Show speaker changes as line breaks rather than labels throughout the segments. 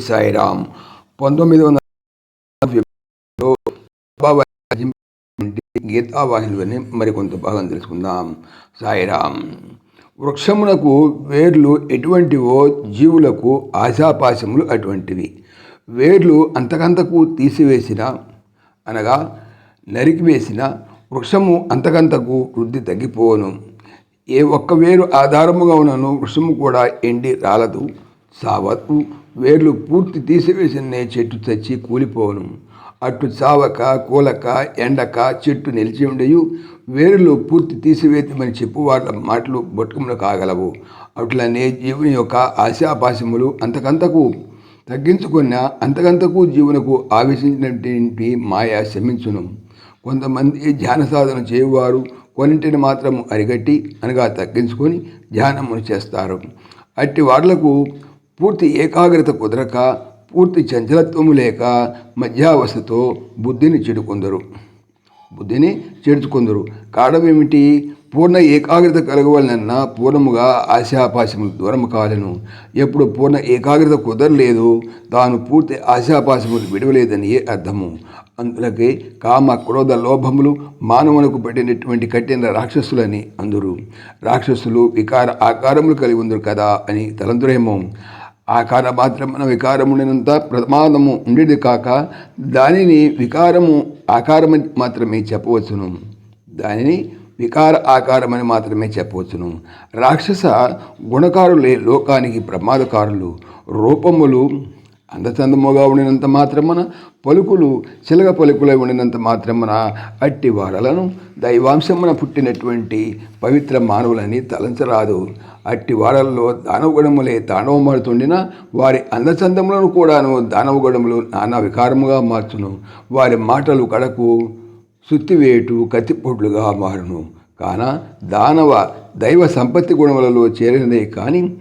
సాయిరామ్. పంతొమ్మిది వందల గీతావాహినిలోని మరికొంత భాగం తెలుసుకుందాం. సాయిరామ్. వృక్షమునకు వేర్లు ఎటువంటివో జీవులకు ఆశాపాశములు అటువంటివి. వేర్లు అంతకంతకు తీసివేసిన అనగా నరికివేసిన వృక్షము అంతకంతకు వృద్ధి తగ్గిపోను ఏ ఒక్క వేరు ఆధారముగా ఉన్నను వృక్షము కూడా ఎండి రాలదు సావదు. వేర్లు పూర్తి తీసివేసిన చెట్టు చచ్చి కూలిపోను అట్టు చావక కూలక ఎండక చెట్టు నిలిచి ఉండయు. వేరులు పూర్తి తీసివేతమని చెప్పు వాళ్ళ మాటలు బొట్టుకుములు కాగలవు. అట్లనే జీవుని యొక్క ఆశాపాశములు అంతకంతకు తగ్గించుకున్న అంతకంతకు జీవునకు ఆవేశించినటువంటి మాయ శమించును. కొంతమంది ధ్యాన సాధన చేయువారు కొన్నింటిని మాత్రం అరిగట్టి అనగా తగ్గించుకొని ధ్యానమును చేస్తారు. అట్టి వాళ్ళకు పూర్తి ఏకాగ్రత కుదరక పూర్తి చంచలత్వము లేక మధ్యావస్థతో బుద్ధిని చెడుకొందరు. బుద్ధిని చేర్చుకుందరు కారణం ఏమిటి? పూర్ణ ఏకాగ్రత కలగవలనన్నా పూర్ణముగా ఆశాపాశములు దూరము కాలను ఎప్పుడు పూర్ణ ఏకాగ్రత కుదరలేదు తాను పూర్తి ఆశాపాశములు విడవలేదని అర్థము. అందులకే కామ క్రోధ లోభములు మానవునకు పట్టినటువంటి కట్టిన రాక్షసులని అందరు. రాక్షసులు వికార ఆకారములు కలిగి ఉందరు కదా అని తలంతురేమో ఆకార మాత్రమున వికారమునంత ప్రమాదము ఉండేది కాక దానిని వికారము ఆకారము మాత్రమే చెప్పవచ్చును. దానిని వికార ఆకారమని మాత్రమే చెప్పవచ్చును. రాక్షస గుణకారులే లోకానికి ప్రమాదకారులు. రూపములు అందచందముగా ఉండినంత మాత్రమున పలుకులు చిలక పలుకులై ఉండినంత మాత్రమున అట్టి వారలను దైవాంశమున పుట్టినటువంటి పవిత్ర మానవులని తలంచరాదు. అట్టి వారల్లో దానవగుణములే తాండవమాడుతుండిన వారి అందచందములను కూడాను దానవగుణములు నానా వికారముగా మార్చును. వారి మాటలు కడకు సుత్తివేటు కత్తిపొడ్లుగా మారును. కాన దానవ దైవ సంపత్తి గుణములలో చేరినదే కానీ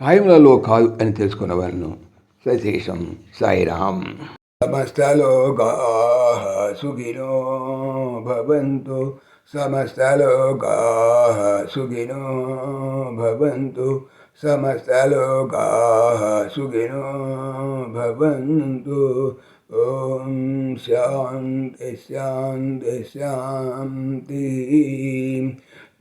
కాయములలో కాదు అని తెలుసుకున్నవాళ్ళను सशेषं साईराम्। समस्तलोकाः सुखिनो भवन्तु। समस्तलोकाः सुखिनो भवन्तु। समस्तलोकाः सुखिनो भवन्तु। ॐ शान्ति शान्ति शान्ति।